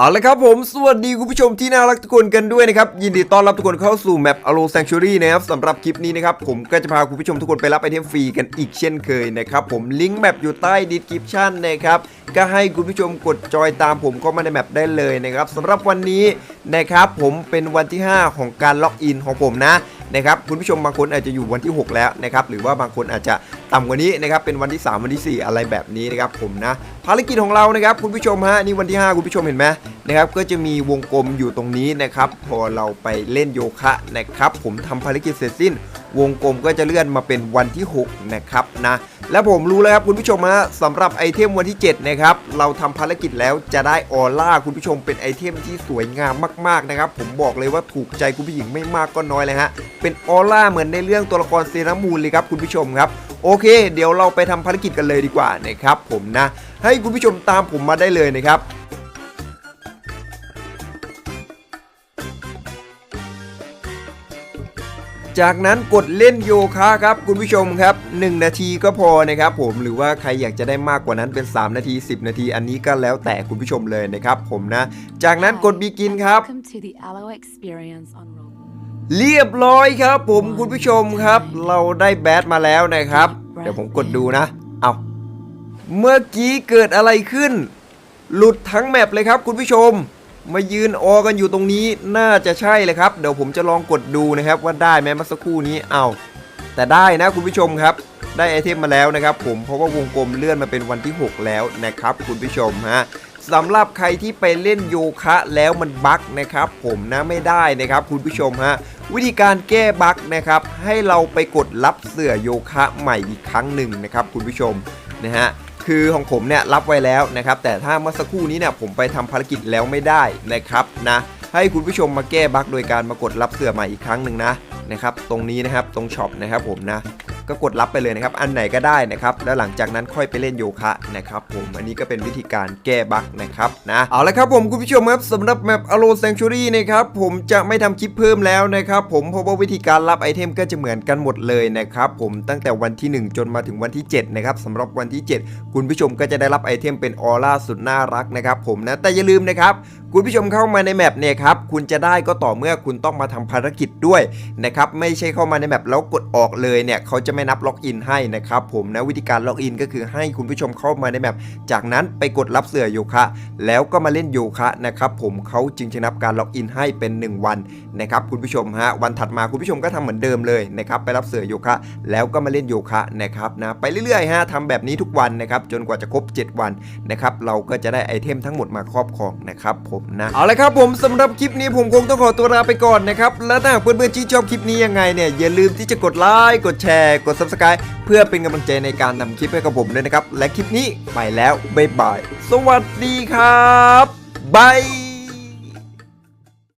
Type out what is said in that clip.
เอาละครับผมสวัสดีคุณผู้ชมที่น่ารักทุกคนกันด้วยนะครับ ยินดีต้อนรับทุกคนเข้าสู่แมป Allo Sanctuary นะครับสำหรับคลิปนี้นะครับ ผมก็จะพาคุณผู้ชมทุกคนไปรับไอเทมฟรีกันอีกเช่นเคยนะครับ ผมลิงก์แมปอยู่ใต้ดีสคริปชันนะครับ ก็ให้คุณผู้ชมกดจอยตามผมเข้ามาในแมปได้เลยนะครับสำหรับวันนี้นะครับผมเป็นวันที่ 5 ของการล็อกอินของผมนะนะครับคุณผู้ชมบางคนอาจจะอยู่วันที่ 6 แล้วนะครับหรือว่าบางคนอาจจะ ต่ำกว่านี้นะครับเป็นวันที่ 3 วันที่ 4 อะไรแบบนี้นะครับผมนะภารกิจของเรานะครับคุณผู้ชมฮะนี่วันที่ 5 คุณผู้ชมเห็นไหมนะครับก็จะมีวงกลมอยู่ตรงนี้นะครับพอเราไปเล่นโยคะนะครับผมทำภารกิจเสร็จสิ้น วงกลมก็จะเลื่อนมาเป็นวันที่ 6 นะครับนะและผมรู้แล้วครับคุณผู้ชมฮะสำหรับไอเทมวันที่ 7 นะครับ เราทำภารกิจแล้วจะได้ออร่าคุณผู้ชมเป็นไอเทมที่สวยงามมาก ๆ นะครับ ผมบอกเลยว่าถูกใจคุณผู้หญิงไม่มากก็น้อยเลยฮะเป็นออร่าเหมือนในเรื่องตัวละครเซรามูนเลยครับคุณผู้ชมครับ โอเค เดี๋ยวเราไปทำภารกิจกันเลยดีกว่านะครับผมนะ ให้คุณผู้ชมตามผมมาได้เลยนะครับจากนั้นกดเล่นโยคะครับคุณผู้ชมครับ 1 นาทีก็พอนะครับผมหรือว่าใครอยากจะได้มากกว่านั้นเป็น 3 นาที 10 นาทีอันนี้ก็แล้วแต่คุณผู้ชมเลยนะครับผมนะ จากนั้นกดบีกินครับ เรียบร้อยครับ ผมคุณผู้ชมครับ เราได้แบทมาแล้วนะครับ เดี๋ยวผมกดดูนะ เอาเมื่อกี้เกิดอะไรขึ้น หลุดทั้งแมปเลยครับ คุณผู้ชม มายืนออกันอยู่ตรงนี้น่าจะใช่เลยครับ เดี๋ยวผมจะลองกดดูนะครับ ว่าได้ไหมเมื่อสักครู่นี้เอาแต่ได้นะคุณผู้ชมครับ ได้ไอเทมมาแล้วนะครับ ผมเพราะว่าวงกลมเลื่อนมาเป็นวันที่ 6 แล้วนะครับ คุณผู้ชมฮะสำหรับใครที่ไปเล่นโยคะแล้วมันบั๊กนะครับ ผมนะไม่ได้นะครับ คุณผู้ชมฮะ วิธีการแก้บั๊กนะครับให้เราไปกดรับเสื่อโยคะใหม่อีกครั้งหนึ่งนะครับคุณผู้ชมนะฮะคือของผมเนี่ยรับไว้แล้วนะครับแต่ถ้าเมื่อสักครู่นี้เนี่ยผมไปทำภารกิจแล้วไม่ได้นะครับนะให้คุณผู้ชมมาแก้บั๊กโดยการมากดรับเสื้อใหม่อีกครั้งหนึ่งนะนะครับตรงนี้นะครับตรงช็อปนะครับผมนะ ก็กดรับไปเลยนะครับ อันไหนก็ได้นะครับ แล้วหลังจากนั้นค่อยไปเล่นโยคะนะครับผม อันนี้ก็เป็นวิธีการแก้บั๊กนะครับนะ เอาละครับผมคุณผู้ชมครับสำหรับแมป Allo Sanctuary นะครับผมจะไม่ทำคลิปเพิ่มแล้วนะครับผม เพราะว่าวิธีการรับไอเทมก็จะเหมือนกันหมดเลยนะครับผมตั้งแต่วันที่ 1 จนมาถึงวันที่ 7 นะครับสำหรับวันที่ 7 คุณผู้ชมก็จะได้รับไอเทมเป็นออร่าสุดน่ารักนะครับผมนะ แต่อย่าลืมนะครับ คุณผู้ชมเข้ามาในแมปเนี่ยครับคุณจะได้ก็ต่อเมื่อคุณต้องมาทำภารกิจด้วยนะครับไม่ใช่เข้ามาในแมปแล้วกดออกเลยเนี่ยเขาจะไม่นับล็อกอินให้นะครับผมนะวิธีการล็อกอินก็คือให้คุณผู้ชมเข้ามาในแมปจากนั้นไปกดรับเสือโยคะ แล้วก็มาเล่นโยคะนะครับผมเขาจึงจะนับการล็อกอินให้เป็น 1 วันนะครับคุณผู้ชมฮะวันถัดมาคุณผู้ชมก็ทำเหมือนเดิมเลยนะครับไปรับเสือโยคะ แล้วก็มาเล่นโยคะนะครับนะไปเรื่อยๆฮะทำแบบนี้ทุกวันนะครับจนกว่าจะครบ 7 วันนะครับเราก็จะได้ไอเทมทั้งหมดมาครอบครองนะครับผมนะเอาละครับผมสำหรับคลิปนี้ผมคงต้องขอตัวลาไปก่อนนะครับและถ้าหากเพื่อนๆที่ชอบคลิปนี้ยังไงเนี่ยอย่าลืมที่จะกดไลค์กดแชร์กดซับสไครต์เพื่อเป็นกำลังใจในการทำคลิปให้กับผมด้วยนะครับและคลิปนี้ไปแล้วบ๊ายบายสวัสดีครับบาย